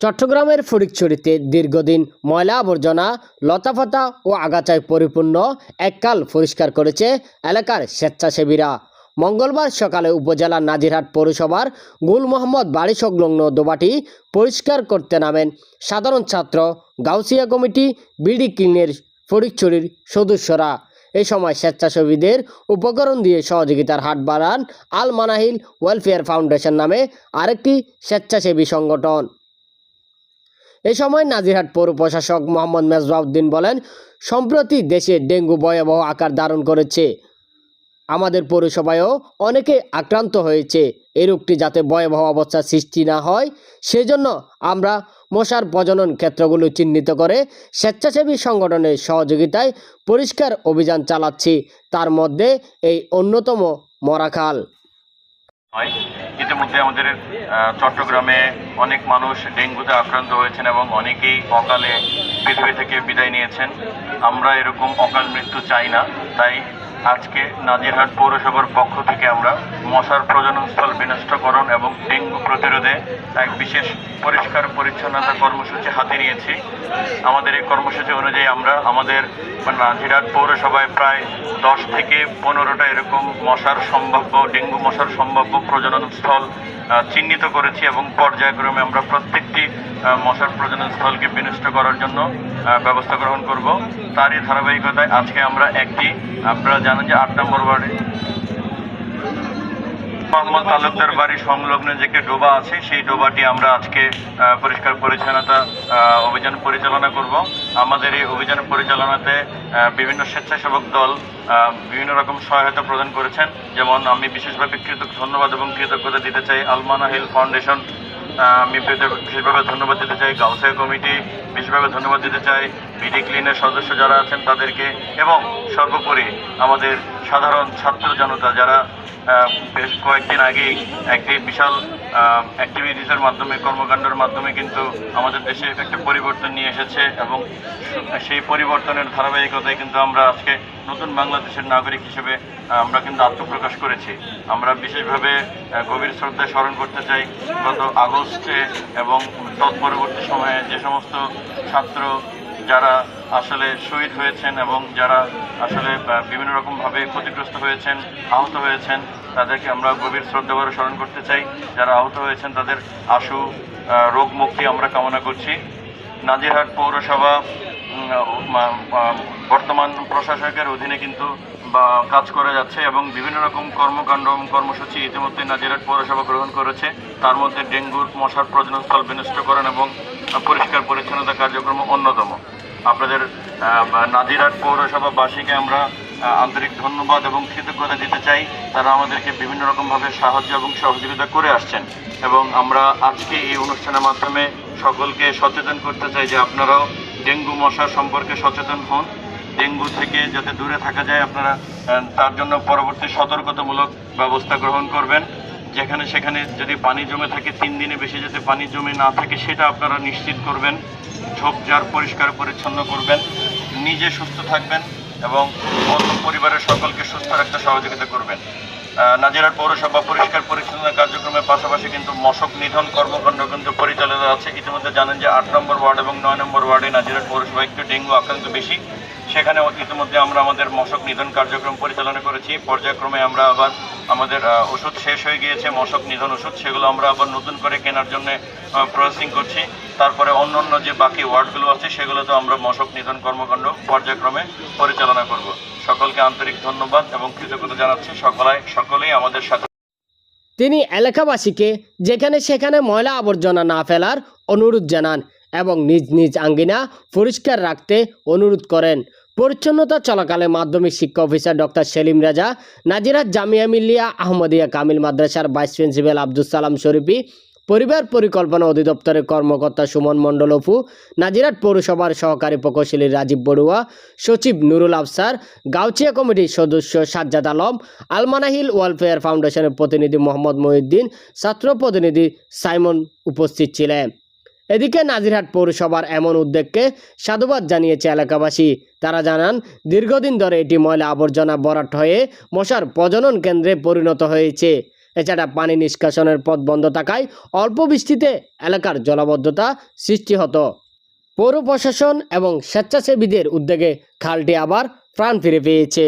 চট্টগ্রামের ফটিকছড়িতে দীর্ঘদিন ময়লা আবর্জনা, লতাপাতা ও আগাছায় পরিপূর্ণ এককাল পরিষ্কার করেছে এলাকার স্বেচ্ছাসেবীরা। মঙ্গলবার সকালে উপজেলার নাজিরহাট পৌরসভার গুল মোহাম্মদ বাড়ি সংলগ্ন দোবাটি পরিষ্কার করতে নামেন সাধারণ ছাত্র গাউসিয়া কমিটি বিডি ক্লিনের ফটিকছড়ির সদস্যরা। এ সময় স্বেচ্ছাসেবীদের উপকরণ দিয়ে সহযোগিতার হাট বাড়ান আল মানাহিল ওয়েলফেয়ার ফাউন্ডেশন নামে আরেকটি স্বেচ্ছাসেবী সংগঠন। এ সময় নাজিরহাট পৌর প্রশাসক মোহাম্মদ মেজবাউদ্দিন বলেন, সম্প্রতি দেশে ডেঙ্গু ভয়াবহ আকার ধারণ করেছে। আমাদের পৌরসভায়ও অনেকে আক্রান্ত হয়েছে। এই রোগটি যাতে ভয়াবহ অবস্থার সৃষ্টি না হয়, সেজন্য আমরা মশার প্রজনন ক্ষেত্রগুলো চিহ্নিত করে স্বেচ্ছাসেবী সংগঠনের সহযোগিতায় পরিষ্কার অভিযান চালাচ্ছি। তার মধ্যে এই অন্যতম মরাখাল হয়। ইতিমধ্যে আমাদের চট্টগ্রামে অনেক মানুষ ডেঙ্গুতে আক্রান্ত হয়েছেন এবং অনেকেই অকালে পৃথিবী থেকে বিদায় নিয়েছেন। আমরা এরকম অকাল মৃত্যু চাই না, তাই আজকে নাজিরহাট পৌরসভার পক্ষ থেকে আমরা মশার প্রজননস্থল বিনষ্টকরণ এবং ডেঙ্গু প্রতিরোধে এক বিশেষ পরিষ্কার পরিচ্ছন্নতা কর্মসূচি হাতে নিয়েছি। আমাদের এই কর্মসূচি অনুযায়ী আমরা আমাদের নাজিরহাট পৌরসভায় প্রায় দশ থেকে পনেরোটা এরকম মশার সম্ভাব্য, ডেঙ্গু মশার সম্ভাব্য প্রজনন স্থল চিহ্নিত করেছি এবং পর্যায়ক্রমে আমরা প্রত্যেকটি মশার প্রজনন স্থলকে বিনষ্ট করার জন্য ব্যবস্থা গ্রহণ করব। তারই ধারাবাহিকতায় আজকে আমরা একটি, আপনারা জানেন যে আট নম্বর ওয়ার্ডে মোহাম্মদ তালুকদার বাড়ি সংলগ্ন যে একটি ডোবা আছে, সেই ডোবাটি আমরা আজকে পরিষ্কার পরিচ্ছন্নতা অভিযান পরিচালনা করব। আমাদের এই অভিযান পরিচালনাতে বিভিন্ন স্বেচ্ছাসেবক দল বিভিন্ন রকম সহায়তা প্রদান করেছেন। যেমন আমি বিশেষভাবে কৃত ধন্যবাদ এবং কৃতজ্ঞতা দিতে চাই আলমানা হিল ফাউন্ডেশন। আমি বিশেষভাবে ধন্যবাদ দিতে চাই গাউসিয়া কমিটি বিশেষভাবে ধন্যবাদ দিতে চাই বিডি ক্লিনের সদস্য যারা আছেন তাদেরকে এবং সর্বোপরি আমাদের সাধারণ ছাত্র জনতা যারা বেশ কয়েকদিন আগেই একটি বিশাল অ্যাক্টিভিটিসের মাধ্যমে, কর্মকাণ্ডের মাধ্যমে কিন্তু আমাদের দেশে একটা পরিবর্তন নিয়ে এসেছে এবং সেই পরিবর্তনের ধারাবাহিকতায় কিন্তু আমরা আজকে নতুন বাংলাদেশের নাগরিক হিসেবে আমরা কিন্তু আত্মপ্রকাশ করেছি। আমরা বিশেষভাবে গভীর শ্রদ্ধায় স্মরণ করতে চাই, গত আগস্টে এবং তৎপরবর্তী সময়ে যে সমস্ত ছাত্র যারা আসলে শহীদ হয়েছেন এবং যারা আসলে বিভিন্ন রকমভাবে ক্ষতিগ্রস্ত হয়েছেন, আহত হয়েছেন, তাদেরকে আমরা গভীর শ্রদ্ধা করে স্মরণ করতে চাই। যারা আহত হয়েছেন, তাদের আশু রোগ মুক্তি আমরা কামনা করছি। নাজিরহাট পৌরসভা বর্তমান প্রশাসকের অধীনে কিন্তু বা কাজ করে যাচ্ছে এবং বিভিন্ন রকম কর্মকাণ্ড এবং কর্মসূচি ইতিমধ্যে নাজিরহাট পৌরসভা গ্রহণ করেছে। তার মধ্যে ডেঙ্গুর মশার প্রজননস্থল বিনষ্টকরণ এবং পরিষ্কার পরিচ্ছন্নতা কার্যক্রম অন্যতম। আপনাদের আহ, নাজিরহাট পৌরসভাবাসীকে আমরা আন্তরিক ধন্যবাদ এবং কৃতজ্ঞতা দিতে চাই। তারা আমাদেরকে বিভিন্ন রকমভাবে সাহায্য এবং সহযোগিতা করে আসছেন এবং আমরা আজকে এই অনুষ্ঠানের মাধ্যমে সকলকে সচেতন করতে চাই যে আপনারাও ডেঙ্গু মশা সম্পর্কে সচেতন হন। ডেঙ্গু থেকে যাতে দূরে থাকা যায়, আপনারা তার জন্য পরবর্তী সতর্কতামূলক ব্যবস্থা গ্রহণ করবেন। যেখানে সেখানে যদি পানি জমে থাকে, তিন দিনে বেশি যাতে পানি জমে না থাকে, সেটা আপনারা নিশ্চিত করবেন। ঝোপঝাড় পরিষ্কার পরিচ্ছন্ন করবেন। নিজে সুস্থ থাকবেন এবং পরিবারের সকলকে সুস্থ রাখতে সহযোগিতা করবেন। নাজিরহাট পৌরসভা পরিষ্কার পরিচ্ছন্ন কার্যক্রমের পাশাপাশি কিন্তু মশক নিধন কর্মকাণ্ড কিন্তু পরিচালিত আছে ইতিমধ্যে জানেন যে আট নম্বর ওয়ার্ড এবং নয় নম্বর ওয়ার্ডে নাজিরহাট পৌরসভা একটু ডেঙ্গু আক্রান্ত বেশি। সেখানে ইতিমধ্যে আমরা আমাদের মশক নিধন কার্যক্রম পরিচালনা করেছি। পর্যায়ক্রমে আমরা আবার আমাদের ওষুধ শেষ হয়ে গিয়েছে, মশক নিধন ওষুধ, সেগুলো আমরা আবার নতুন করে কেনার জন্য প্রসেসিং করছি। তারপরে অন্য অন্য যে বাকি ওয়ার্ডগুলো আছে, সেগুলোতে আমরা মশক নিধন কর্মকাণ্ড পর্যায়ক্রমে পরিচালনা করব। সকলকে আন্তরিক ধন্যবাদ এবং কৃতজ্ঞতা জানাচ্ছি। সকলাই, সকলেই আমাদের সাথে তিনি এলাকাবাসীকে যেখানে সেখানে ময়লা আবর্জনা না ফেলার অনুরোধ জানান এবং নিজ নিজ আঙ্গিনা পরিষ্কার রাখতে অনুরোধ করেন। পরিচ্ছন্নতা চলাকালে মাধ্যমিক শিক্ষা অফিসার ডক্টর সেলিম রাজা, নাজিরাত জামিয়া মিল্লিয়া, আহমদিয়া কামিল মাদ্রাসার ভাইস প্রিন্সিপাল আব্দুল সালাম শরীফি, পরিবার পরিকল্পনা অধিদপ্তরের কর্মকর্তা সুমন মণ্ডল অফু নাজিরাট পৌরসভার সহকারী প্রকৌশলী রাজীব বড়ুয়া, সচিব নুরুল আফসার গাউচিয়া কমিটির সদস্য সাজ্জাদ আলম, আলমানাহিল ওয়েলফেয়ার ফাউন্ডেশনের প্রতিনিধি মোহাম্মদ মহিউদ্দিন, ছাত্র প্রতিনিধি সাইমন উপস্থিত ছিলেন। এদিকে নাজিরহাট পৌরসভার এমন উদ্যোগকে সাধুবাদ জানিয়েছে এলাকাবাসী। তারা জানান, দীর্ঘদিন ধরে এটি ময়লা আবর্জনা ভরাট হয়ে মশার প্রজনন কেন্দ্রে পরিণত হয়েছে। এছাড়া পানি নিষ্কাশনের পথ বন্ধ থাকায় অল্প বৃষ্টিতে এলাকার জলাবদ্ধতা সৃষ্টি হতো। পৌর প্রশাসন এবং স্বেচ্ছাসেবীদের উদ্যোগে খালটি আবার প্রাণ ফিরে পেয়েছে।